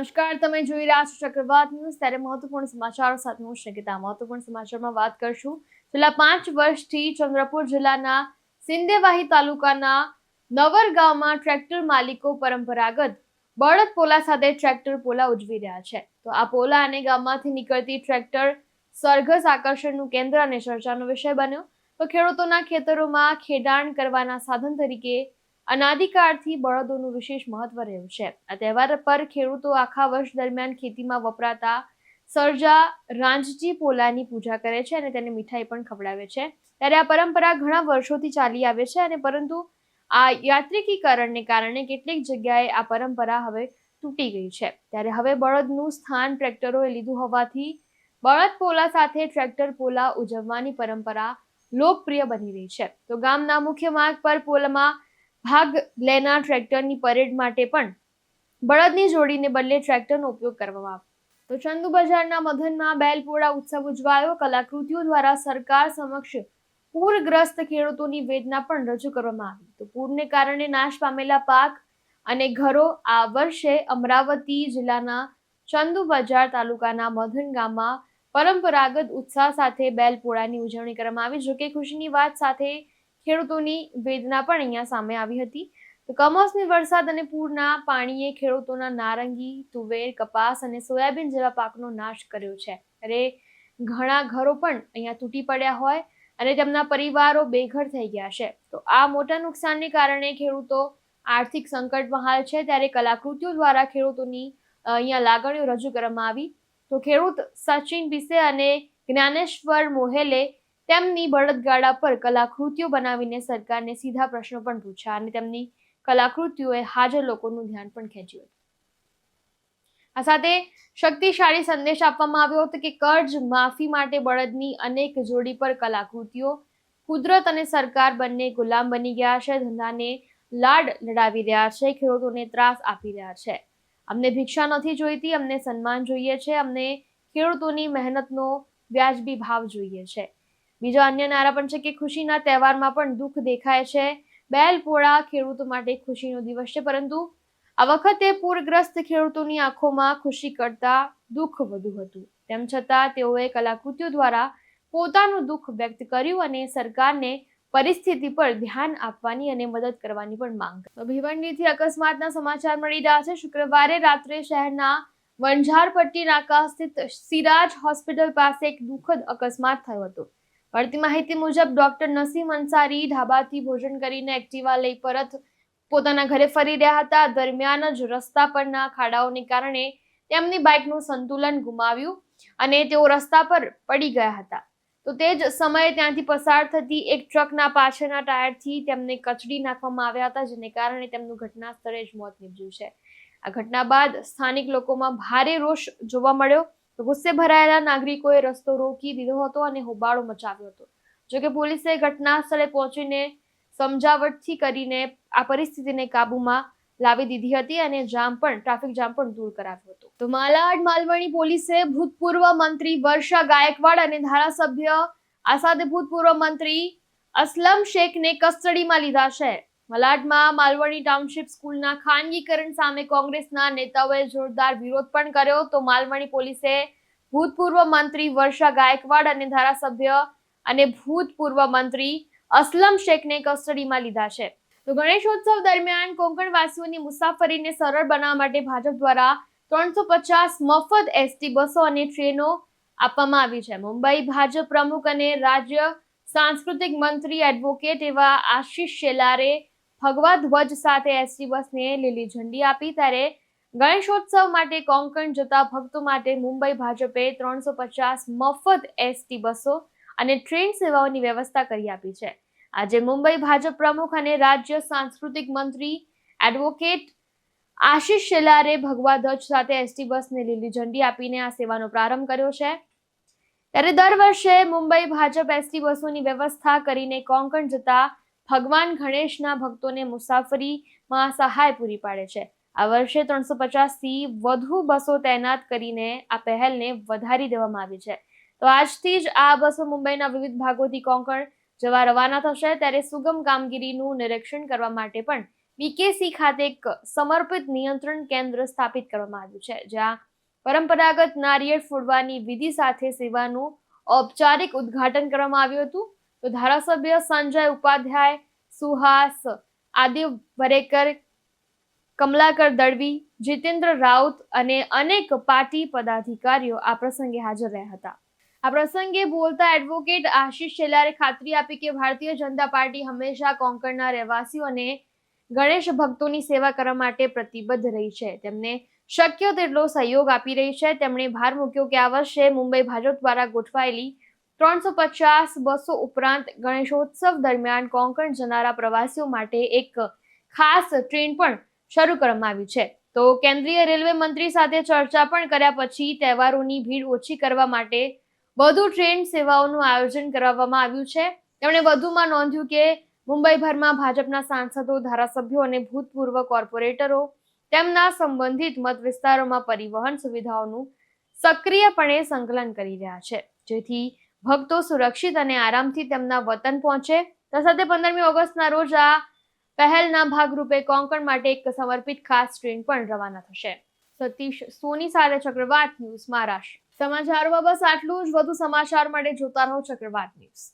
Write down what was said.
નમસ્કાર, તમે જોઈ રહ્યા છો ચક્રવાત ન્યૂઝ. ત્યારે મહત્વપૂર્ણ સમાચારો સાથે હું શ્રીગીતા મહત્વપૂર્ણ સમાચારમાં વાત કરશું. છેલ્લા પાંચ વર્ષથી ચંદ્રપુર જિલ્લાના સિંદેવાહી તાલુકાના નવર ગામમાં ટ્રેક્ટર માલિકો પરંપરાગત બળદ પોલા સાથે ટ્રેક્ટર પોલા ઉજવી રહ્યા છે. તો આ પોલા અને ગામમાંથી નીકળતી ટ્રેક્ટર સરઘસ આકર્ષણનું કેન્દ્ર અને ચર્ચાનો વિષય બન્યો. તો ખેડૂતોના ખેતરોમાં ખેડાણ કરવાના સાધન તરીકે અનાદિકાળથી બળદોનું વિશેષ મહત્વ રહ્યું છે. આ તહેવાર પર ખેડૂતો આખા વર્ષ દરમિયાન ખેતીમાં વપરાતા સરજા રાંજજી પોલાની પૂજા કરે છે અને તેને મીઠાઈ પણ ખવડાવે છે. ત્યારે આ પરંપરા ઘણા વર્ષોથી ચાલી આવે છે અને પરંતુ આ યાત્રિકીકરણને કારણે કેટલીક જગ્યાએ આ પરંપરા હવે તૂટી ગઈ છે. ત્યારે હવે બળદનું સ્થાન ટ્રેક્ટરોએ લીધું હોવાથી બળદ પોલા સાથે ટ્રેક્ટર પોલા ઉજવવાની પરંપરા લોકપ્રિય બની રહી છે. તો ગામના મુખ્ય માર્ગ પર પોલમાં ભાગ લેનાર ટ્રેક્ટરની પરેડ માટે પણ બળદની જોડીને બદલે ટ્રેક્ટરનો ઉપયોગ કરવામાં આવ્યો તો ચંદુ બજારના મધનમાં બેલપોળા ઉત્સવ ઉજવાયો. કલાકૃતિઓ દ્વારા સરકાર સમક્ષ પૂરગ્રસ્ત ખેડૂતોની વેદના પણ રજૂ કરવામાં આવી. તો પૂરને કારણે નાશ પામેલા પાક અને ઘરો આ વર્ષે અમરાવતી જિલ્લાના ચંદુ બજાર તાલુકાના મધન ગામમાં પરંપરાગત ઉત્સાહ સાથે બેલપોળાની ઉજવણી કરવામાં આવી. જોકે ખુશીની વાત સાથે ખેડૂતોની વેદના પણ અહીંયા સામે આવી હતી. તો કમોસમી વરસાદ અને પૂરના પાણીએ ખેડૂતોના નારંગી, તુવેર, કપાસ અને સોયાબીન જેવા પાકનો નાશ કર્યો છે. અરે, ઘણા ઘરો પણ અહીંયા તૂટી પડ્યા હોય અને તેમના પરિવારો બેઘર થઈ ગયા છે. તો આ મોટા નુકસાનને કારણે ખેડૂતો આર્થિક સંકટમાં હાલ છે ત્યારે કલાકૃતિઓ દ્વારા ખેડૂતોની અહીંયા લાગણીઓ રજૂ કરવામાં આવી. તો ખેડૂત સચિન બિસે અને જ્ઞાનેશ્વર મોહેલે તેમની બળદગાડા પર કલાકૃતિઓ બનાવીને સરકારને સીધા પ્રશ્નો પણ પૂછ્યા અને તેમની કલાકૃતિઓએ હાજર લોકોનું ધ્યાન પણ ખેંચ્યું હતું. આ સાથે શક્તિશાળી સંદેશ આપવામાં આવ્યો હતો કે કર્જ માફી માટે બળદની અનેક જોડી પર કલાકૃતિઓ કુદરત અને સરકાર બંને ગુલામ બની ગયા છે, ધંધાને લાડ લડાવી રહ્યા છે, ખેડૂતોને ત્રાસ આપી રહ્યા છે. અમને ભિક્ષા નથી જોઈતી, અમને સન્માન જોઈએ છે, અમને ખેડૂતોની મહેનતનો વ્યાજબી ભાવ જોઈએ છે. બીજા અન્ય નારા પણ છે કે ખુશીના તહેવારમાં પણ દુઃખ દેખાય છે. બેલ, પોળા ખેડૂતો માટે ખુશીનો દિવસ છે, પરંતુ આ વખતે પૂરગ્રસ્ત ખેડૂતોની આંખોમાં ખુશી કરતા દુઃખ વધુ હતું. તેમ છતાં તેઓએ કલાકૃતિઓ દ્વારા પોતાનું દુઃખ વ્યક્ત કર્યું અને સરકારને પરિસ્થિતિ પર ધ્યાન આપવાની અને મદદ કરવાની પણ માંગ તો ભિવંડીથી અકસ્માતના સમાચાર મળી રહ્યા છે. શુક્રવારે રાત્રે શહેરના વંઝારપટ્ટી નાકા સ્થિત સિરાજ હોસ્પિટલ પાસે એક દુઃખદ અકસ્માત થયો હતો. મળતી માહિતી મુજબ ડોક્ટર નસીમ અંસારી ઢાબાથી ભોજન કરીને એક્ટિવા લઈ પરત પોતાના ઘરે ફરી રહ્યા હતા. દરમિયાન જ રસ્તા પરના ખાડાઓને કારણે તેમની બાઇકનું સંતુલન ગુમાવ્યું અને તેઓ રસ્તા પર પડી ગયા હતા. તો તે જ સમયે ત્યાંથી પસાર થતી એક ટ્રકના પાછળના ટાયરથી તેમને કચડી નાખવામાં આવ્યા હતા, જેને કારણે તેમનું ઘટના સ્થળે જ મોત નીપજ્યું છે. આ ઘટના બાદ સ્થાનિક લોકોમાં ભારે રોષ જોવા મળ્યો તો ગુસ્સે ભરાયેલા નાગરિકોએ રસ્તો રોકી દીધો હતો અને હોબાળો મચાવ્યો હતો. જોકે પોલીસે ઘટના સ્થળે પહોંચીને સમજાવટથી કરીને આ પરિસ્થિતિને કાબૂમાં લાવી દીધી હતી અને જામ પણ, ટ્રાફિક જામ પણ દૂર કરાવ્યો હતો. તો માલાડ માલવણી પોલીસે ભૂતપૂર્વ મંત્રી વર્ષા ગાયકવાડ અને ધારાસભ્ય આ સાથે ભૂતપૂર્વ મંત્રી અસલમ શેખને કસ્ટડીમાં લીધા છે. મલાડમાં માલવણી ટાઉનશીપ સ્કૂલના ખાનગીકરણ સામે કોંગ્રેસના નેતાઓએ જોરદાર વિરોધ પણ કર્યો તો માલવણી પોલીસે ભૂતપૂર્વ મંત્રી વર્ષા ગાયકવાડ અને ધારાસભ્ય અને ભૂતપૂર્વ મંત્રી અસલમ શેખને કસ્ટડીમાં લીધા છે. તો ગણેશોત્સવ દરમિયાન કોંકણવાસીઓની મુસાફરીને સરળ બનાવવા માટે ભાજપ દ્વારા ત્રણસો પચાસ મફત એસટી બસો અને ટ્રેનો આપવામાં આવી છે. મુંબઈ ભાજપ પ્રમુખ અને રાજ્ય સાંસ્કૃતિક મંત્રી એડવોકેટ એવા આશીષ શેલારે ભગવા ધ્વજ સાથે એસટી બસને લીલી ઝંડી આપી ત્યારે ગણેશોત્સવ માટે કોંકણ જતા ભક્તો માટે મુંબઈ ભાજપે ત્રણસો પચાસ મફત એસટી બસો અને ટ્રેન સેવાઓની વ્યવસ્થા કરી આપી છે. આજે મુંબઈ ભાજપ પ્રમુખ અને રાજ્ય સાંસ્કૃતિક મંત્રી એડવોકેટ આશિષ શેલારે ભગવા ધ્વજ સાથે એસટી બસને લીલી ઝંડી આપીને આ સેવાનો પ્રારંભ કર્યો છે. ત્યારે દર વર્ષે મુંબઈ ભાજપ એસટી બસોની વ્યવસ્થા કરીને કોંકણ જતા ભગવાન ગણેશના ભક્તોને મુસાફરીમાં સહાય પૂરી પાડે છે. આ વર્ષે ત્રણસો પચાસથી વધુ બસો તૈનાત કરીને આ પહેલને વધારી દેવામાં આવી છે. તો આજથી જ આ બસો મુંબઈના વિવિધ ભાગોથી કોંકણ જવા રવાના થશે. ત્યારે સુગમ કામગીરીનું નિરીક્ષણ કરવા માટે પણ બીકેસી ખાતે એક સમર્પિત નિયંત્રણ કેન્દ્ર સ્થાપિત કરવામાં આવ્યું છે, જ્યાં પરંપરાગત નારિયેળ ફોડવાની વિધિ સાથે સેવાનું ઔપચારિક ઉદ્ઘાટન કરવામાં આવ્યું હતું. તો ધારાસભ્ય સંજય ઉપાધ્યાય, સુહાસ, આદિ વરેકર, કમલાકર દળવી જીતેન્દ્ર રાઉત અને અનેક પાર્ટી પદાધિકારીઓ આ પ્રસંગે હાજર રહ્યા હતા. આ પ્રસંગે બોલતા એડવોકેટ આશીષ શેલારે ખાતરી આપી કે ભારતીય જનતા પાર્ટી હંમેશા કોંકણના રહેવાસીઓને ગણેશ ભક્તોની સેવા કરવા માટે પ્રતિબદ્ધ રહી છે. તેમને શક્ય તેટલો સહયોગ આપી રહી છે. તેમણે ભાર મૂક્યો કે આ વર્ષે મુંબઈ ભાજપ દ્વારા ગોઠવાયેલી ત્રણસો પચાસ બસો ઉપરાંત ગણેશોત્સવ દરમિયાન કોંકણ જનારા પ્રવાસીઓ માટે એક ખાસ ટ્રેન પણ શરૂ કરવામાં આવી છે. તો કેન્દ્રીય રેલવે મંત્રી સાથે ચર્ચા પણ કર્યા પછી તહેવારોની ભીડ ઓછી કરવા માટે વધુ ટ્રેન સેવાઓનું આયોજન કરવામાં આવ્યું છે. તેમણે વધુમાં નોંધ્યું કે મુંબઈભરમાં ભાજપના સાંસદો, ધારાસભ્યો અને ભૂતપૂર્વ કોર્પોરેટરો તેમના સંબંધિત મત વિસ્તારોમાં પરિવહન સુવિધાઓનું સક્રિયપણે સંકલન કરી રહ્યા છે. જેથી ભક્તો સુરક્ષિત અને આરામથી તેમના વતન પહોંચે. તે સાથે પંદરમી ઓગસ્ટના રોજ આ પહેલના ભાગરૂપે કોંકણ માટે એક સમર્પિત ખાસ ટ્રેન પણ રવાના થશે. સતીશ સોની સાથે ચક્રવાત ન્યૂઝ મહારાષ્ટ્ર. સમાચારોમાં બસ આટલું જ. વધુ સમાચાર માટે જોતા રહો ચક્રવાત ન્યૂઝ.